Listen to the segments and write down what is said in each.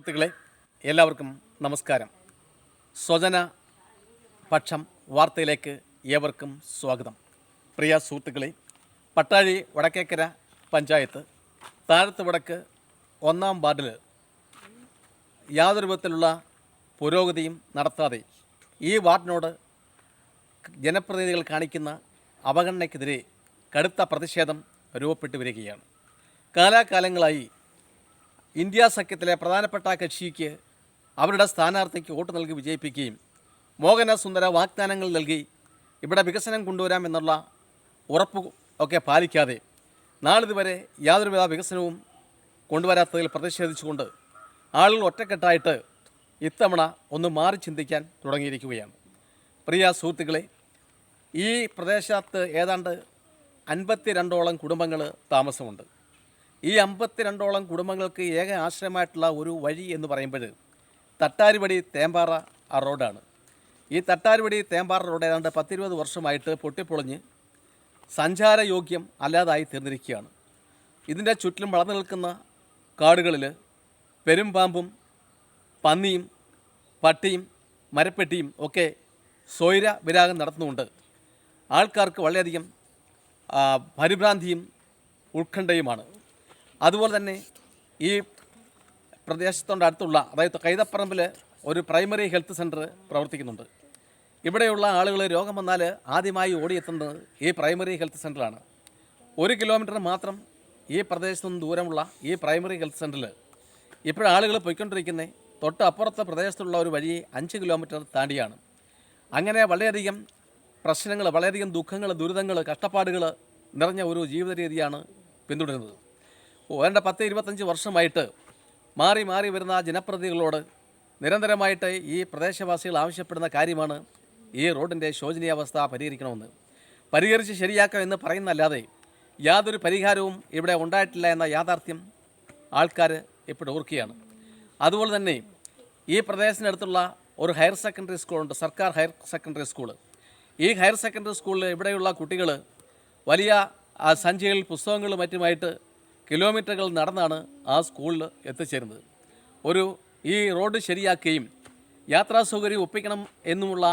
സുഹൃത്തുക്കളെ എല്ലാവർക്കും നമസ്കാരം. സ്വജന പക്ഷം വാർത്തയിലേക്ക് ഏവർക്കും സ്വാഗതം. പ്രിയ സുഹൃത്തുക്കളെ പട്ടാഴി വടക്കേക്കര പഞ്ചായത്ത് താഴത്ത് വടക്ക് ഒന്നാം വാർഡിൽ യാതൊരു വിധത്തിലുള്ള പുരോഗതിയും നടത്താതെ ഈ വാർഡിനോട് ജനപ്രതിനിധികൾ കാണിക്കുന്ന അവഗണനയ്ക്കെതിരെ കടുത്ത പ്രതിഷേധം രൂപപ്പെട്ടു വരികയാണ്. കാലാകാലങ്ങളായി ഇന്ത്യ സഖ്യത്തിലെ പ്രധാനപ്പെട്ട കക്ഷിക്ക് അവരുടെ സ്ഥാനാർത്ഥിക്ക് വോട്ട് നൽകി വിജയിപ്പിക്കുകയും മോഹന സുന്ദര വാഗ്ദാനങ്ങൾ നൽകി ഇവിടെ വികസനം കൊണ്ടുവരാം എന്നുള്ള ഉറപ്പ് ഒക്കെ പാലിക്കാതെ നാളിതുവരെ യാതൊരുവിധ വികസനവും കൊണ്ടുവരാത്തതിൽ പ്രതിഷേധിച്ചുകൊണ്ട് ആളുകൾ ഒറ്റക്കെട്ടായിട്ട് ഇത്തവണ ഒന്ന് മാറി ചിന്തിക്കാൻ തുടങ്ങിയിരിക്കുകയാണ്. പ്രിയ സുഹൃത്തുക്കളെ ഈ പ്രദേശത്ത് ഏതാണ്ട് അൻപത്തി രണ്ടോളം കുടുംബങ്ങൾ താമസമുണ്ട്. ഈ അമ്പത്തിരണ്ടോളം കുടുംബങ്ങൾക്ക് ഏക ആശ്രയമായിട്ടുള്ള ഒരു വഴി എന്ന് പറയുമ്പോൾ തട്ടാരിപടി തേമ്പാറ ആ റോഡാണ്. ഈ തട്ടാരുപടി തേമ്പാറ റോഡ് ഏതാണ്ട് പത്തിരുപത് വർഷമായിട്ട് പൊട്ടിപ്പൊളിഞ്ഞ് സഞ്ചാരയോഗ്യം അല്ലാതായി തീർന്നിരിക്കുകയാണ്. ഇതിന്റെ ചുറ്റിലും വളർന്നു നിൽക്കുന്ന കാടുകളിൽ പെരുമ്പാമ്പും പന്നിയും പട്ടിയും മരപ്പെട്ടിയും ഒക്കെ സ്വൈര വിരാഗം നടത്തുന്നുണ്ട്. ആൾക്കാർക്ക് വളരെയധികം പരിഭ്രാന്തിയും ഉത്കണ്ഠയുമാണ്. അതുപോലെ തന്നെ ഈ പ്രദേശത്തോട് അടുത്തുള്ള അതായത് കൈതപ്പറമ്പിൽ ഒരു പ്രൈമറി ഹെൽത്ത് സെന്റർ പ്രവർത്തിക്കുന്നുണ്ട്. ഇവിടെയുള്ള ആളുകൾ രോഗം വന്നാൽ ആദ്യമായി ഓടിയെത്തുന്നത് ഈ പ്രൈമറി ഹെൽത്ത് സെന്ററിലാണ് ഒരു കിലോമീറ്റർ മാത്രം ഈ പ്രദേശത്തു നിന്ന് ദൂരമുള്ള ഈ പ്രൈമറി ഹെൽത്ത് സെന്ററിൽ ഇപ്പോഴാളുകൾ പോയിക്കൊണ്ടിരിക്കുന്നത് തൊട്ട് അപ്പുറത്തെ പ്രദേശത്തുള്ള ഒരു വഴി അഞ്ച് കിലോമീറ്റർ താണ്ടിയാണ്. അങ്ങനെ വളരെയധികം പ്രശ്നങ്ങൾ വളരെയധികം ദുഃഖങ്ങൾ ദുരിതങ്ങൾ കഷ്ടപ്പാടുകൾ നിറഞ്ഞ ഒരു ജീവിത രീതിയാണ് പിന്തുടരുന്നത്. വേണ്ട പത്ത് ഇരുപത്തഞ്ച് വർഷമായിട്ട് മാറി മാറി വരുന്ന ജനപ്രതിനിധികളോട് നിരന്തരമായിട്ട് ഈ പ്രദേശവാസികൾ ആവശ്യപ്പെടുന്ന കാര്യമാണ് ഈ റോഡിന്റെ ശോചനീയാവസ്ഥ പരിഹരിക്കണമെന്ന്. പരിഹരിച്ച് ശരിയാക്കാം എന്ന് പറയുന്നല്ലാതെ യാതൊരു പരിഹാരവും ഇവിടെ ഉണ്ടായിട്ടില്ല എന്ന യാഥാർത്ഥ്യം ആൾക്കാർ ഇപ്പോൾ ഓർക്കുകയാണ്. അതുപോലെ തന്നെ ഈ പ്രദേശത്തിനടുത്തുള്ള ഒരു ഹയർ സെക്കൻഡറി സ്കൂളുണ്ട് സർക്കാർ ഹയർ സെക്കൻഡറി സ്കൂൾ ഈ ഹയർ സെക്കൻഡറി സ്കൂളിൽ ഇവിടെയുള്ള കുട്ടികൾ വലിയ സഞ്ചികളിൽ പുസ്തകങ്ങളും മറ്റുമായിട്ട് കിലോമീറ്ററുകൾ നടന്നാണ് ആ സ്കൂളിൽ എത്തിച്ചേരുന്നത്. ഒരു ഈ റോഡ് ശരിയാക്കുകയും യാത്രാ സൗകര്യം ഒപ്പിക്കണം എന്നുമുള്ള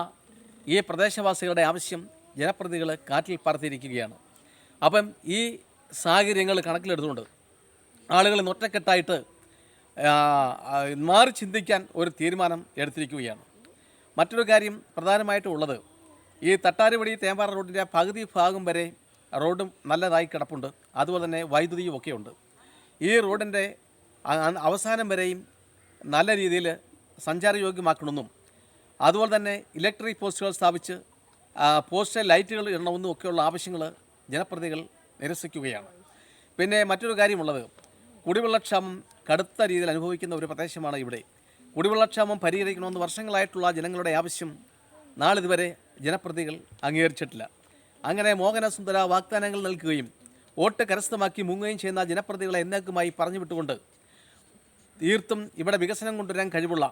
ഈ പ്രദേശവാസികളുടെ ആവശ്യം ജനപ്രതിനിധികൾ കാറ്റിൽ പറത്തിയിരിക്കുകയാണ്. അപ്പം ഈ സാഹചര്യങ്ങൾ കണക്കിലെടുത്തുകൊണ്ട് ആളുകൾ ഒറ്റക്കെട്ടായിട്ട് മാറി ചിന്തിക്കാൻ ഒരു തീരുമാനം എടുത്തിരിക്കുകയാണ്. മറ്റൊരു കാര്യം പ്രധാനമായിട്ടും ഉള്ളത്. ഈ തട്ടാരുപടി തേമ്പാറ റോഡിന്റെ പകുതി ഭാഗം വരെ റോഡും നല്ലതായി കിടപ്പുണ്ട്. അതുപോലെ തന്നെ വൈദ്യുതിയും ഒക്കെ ഉണ്ട് ഈ റോഡിന്റെ അവസാനം വരെയും നല്ല രീതിയിൽ സഞ്ചാരയോഗ്യമാക്കണമെന്നും അതുപോലെ തന്നെ ഇലക്ട്രിക് പോസ്റ്റുകൾ സ്ഥാപിച്ച് പോസ്റ്റ് ലൈറ്റുകൾ ഇടണമെന്നും ഒക്കെയുള്ള ആവശ്യങ്ങൾ ജനപ്രതികൾ നിരസിക്കുകയാണ്. പിന്നെ മറ്റൊരു കാര്യമുള്ളത് കുടിവെള്ളക്ഷാമം കടുത്ത രീതിയിൽ അനുഭവിക്കുന്ന ഒരു പ്രദേശമാണ് ഇവിടെ. കുടിവെള്ളക്ഷാമം പരിഹരിക്കണമെന്ന് വർഷങ്ങളായിട്ടുള്ള ജനങ്ങളുടെ ആവശ്യം നാളിതുവരെ ജനപ്രതികൾ അംഗീകരിച്ചിട്ടില്ല. അങ്ങനെ മോഹനസുന്ദര വാഗ്ദാനങ്ങൾ നൽകുകയും വോട്ട് കരസ്ഥമാക്കി മുങ്ങുകയും ചെയ്യുന്ന ജനപ്രതികളെ എന്നേക്കുമായി പറഞ്ഞു വിട്ടുകൊണ്ട് തീർത്തും ഇവിടെ വികസനം കൊണ്ടുവരാൻ കഴിവുള്ള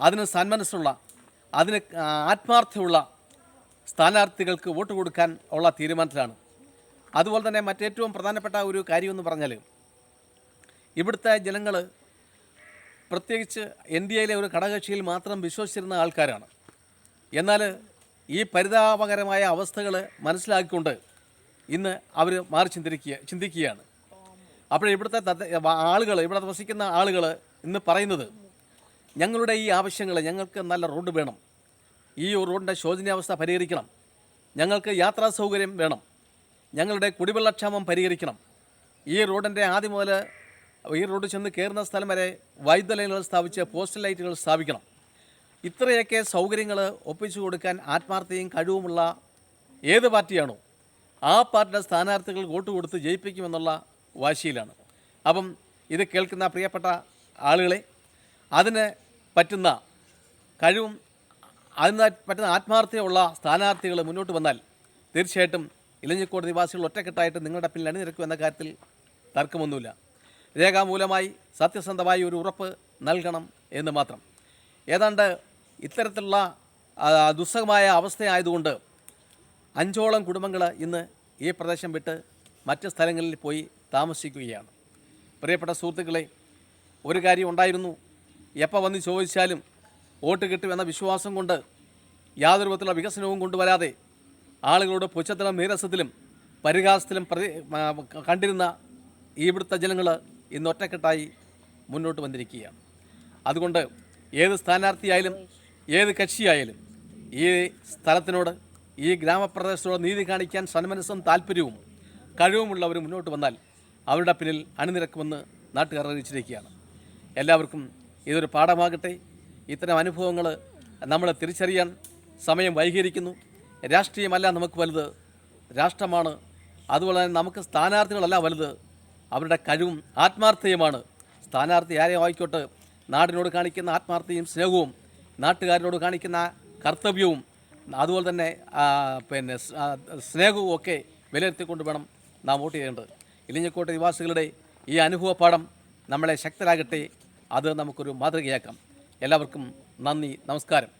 അതിന് സന്മനസ്സുള്ള അതിന് ആത്മാർത്ഥമുള്ള സ്ഥാനാർത്ഥികൾക്ക് വോട്ട് കൊടുക്കാൻ ഉള്ള തീരുമാനത്തിലാണ്. അതുപോലെ തന്നെ മറ്റേറ്റവും പ്രധാനപ്പെട്ട ഒരു കാര്യമെന്ന് പറഞ്ഞാൽ ഇവിടുത്തെ ജനങ്ങൾ പ്രത്യേകിച്ച് എൻ ഡി എയിലെ ഒരു ഘടകകക്ഷിയിൽ മാത്രം വിശ്വസിച്ചിരുന്ന ആൾക്കാരാണ്. എന്നാൽ ഈ പരിതാപകരമായ അവസ്ഥകൾ മനസ്സിലാക്കിക്കൊണ്ട് ഇന്ന് അവർ മാറി ചിന്തിക്കുക ചിന്തിക്കുകയാണ്. അപ്പോൾ ഇവിടുത്തെ ആളുകൾ ഇവിടെ വസിക്കുന്ന ആളുകൾ ഇന്ന് പറയുന്നത് ഞങ്ങളുടെ ഈ ആവശ്യങ്ങൾ ഞങ്ങൾക്ക് നല്ല റോഡ് വേണം. ഈ റോഡിന്റെ ശോചനീയാവസ്ഥ പരിഹരിക്കണം. ഞങ്ങൾക്ക് യാത്രാ സൗകര്യം വേണം. ഞങ്ങളുടെ കുടിവെള്ളക്ഷാമം പരിഹരിക്കണം. ഈ റോഡിന്റെ ആദ്യം മുതൽ ഈ റോഡ് ചെന്ന് കയറുന്ന സ്ഥലം വരെ വൈദ്യുത ലൈനുകൾ സ്ഥാപിച്ച് പോസ്റ്റൽ ലൈറ്റുകൾ സ്ഥാപിക്കണം. ഇത്രയൊക്കെ സൗകര്യങ്ങൾ ഒപ്പിച്ചു കൊടുക്കാൻ ആത്മാർത്ഥതയും കഴിവുമുള്ള ഏത് പാർട്ടിയാണോ ആ പാർട്ടിയുടെ സ്ഥാനാർത്ഥികൾ വോട്ട് കൊടുത്ത് ജയിപ്പിക്കുമെന്നുള്ള വാശിയിലാണ്. അപ്പം ഇത് കേൾക്കുന്ന പ്രിയപ്പെട്ട ആളുകളെ അതിന് പറ്റുന്ന കഴിവും അതിന് പറ്റുന്ന ആത്മാർത്ഥതയുള്ള സ്ഥാനാർത്ഥികൾ മുന്നോട്ട് വന്നാൽ തീർച്ചയായിട്ടും ഇലഞ്ഞിക്കോട് നിവാസികൾ ഒറ്റക്കെട്ടായിട്ട് നിങ്ങളുടെ പിന്നിൽ അണിനിരക്കും എന്ന കാര്യത്തിൽ തർക്കമൊന്നുമില്ല. രേഖാമൂലമായി സത്യസന്ധമായി ഒരു ഉറപ്പ് നൽകണം എന്ന് മാത്രം. ഏതാണ്ട് ഇത്തരത്തിലുള്ള ദുസ്സഹമായ അവസ്ഥയായതുകൊണ്ട് അഞ്ചോളം കുടുംബങ്ങൾ ഇന്ന് ഈ പ്രദേശം വിട്ട് മറ്റ് സ്ഥലങ്ങളിൽ പോയി താമസിക്കുകയാണ്. പ്രിയപ്പെട്ട സുഹൃത്തുക്കളെ ഒരു കാര്യം ഉണ്ടായിരുന്നു. എപ്പോൾ വന്ന് ചോദിച്ചാലും വോട്ട് കിട്ടുമെന്ന വിശ്വാസം കൊണ്ട് യാതൊരു വിധത്തിലുള്ള വികസനവും കൊണ്ടുവരാതെ ആളുകളുടെ പുച്ഛത്തിലും നീരസത്തിലും പരിഹാസത്തിലും പ്രതി കണ്ടിരുന്ന ഇവിടുത്തെ ജനങ്ങൾ ഇന്ന് ഒറ്റക്കെട്ടായി മുന്നോട്ട് വന്നിരിക്കുകയാണ്. അതുകൊണ്ട് ഏത് സ്ഥാനാർത്ഥിയായാലും ഏത് കക്ഷിയായാലും ഈ സ്ഥലത്തിനോട് ഈ ഗ്രാമപ്രദേശത്തോട് നീതി കാണിക്കാൻ സന്മനസ്സും താല്പര്യവും കഴിവുമുള്ളവർ മുന്നോട്ട് വന്നാൽ അവരുടെ പിന്നിൽ അണിനിരക്കുമെന്ന് നാട്ടുകാർ അറിയിച്ചിരിക്കുകയാണ്. എല്ലാവർക്കും ഇതൊരു പാഠമാകട്ടെ. ഇത്തരം അനുഭവങ്ങൾ നമ്മൾ തിരിച്ചറിയാൻ സമയം വൈകിയിരിക്കുന്നു. രാഷ്ട്രീയമല്ല നമുക്ക് വലുത്. രാഷ്ട്രമാണ് അതുപോലെ തന്നെ നമുക്ക് സ്ഥാനാർത്ഥികളല്ല വലുത്. അവരുടെ കഴിവും ആത്മാർത്ഥയുമാണ് സ്ഥാനാർത്ഥി ആരെയും ആയിക്കോട്ടെ നാടിനോട് കാണിക്കുന്ന ആത്മാർത്ഥയും സ്നേഹവും നാട്ടുകാരനോട് കാണിക്കുന്ന കർത്തവ്യവും അതുപോലെ തന്നെ പിന്നെ സ്നേഹവും ഒക്കെ വിലയിരുത്തിക്കൊണ്ട് വേണം നാം വോട്ട് ചെയ്യേണ്ടത്. ഇലിഞ്ഞക്കോട്ടെ നിവാസികളുടെ ഈ അനുഭവ പാഠം നമ്മളെ ശക്തരാകട്ടെ അത് നമുക്കൊരു മാതൃകയാക്കാം. എല്ലാവർക്കും നന്ദി നമസ്കാരം.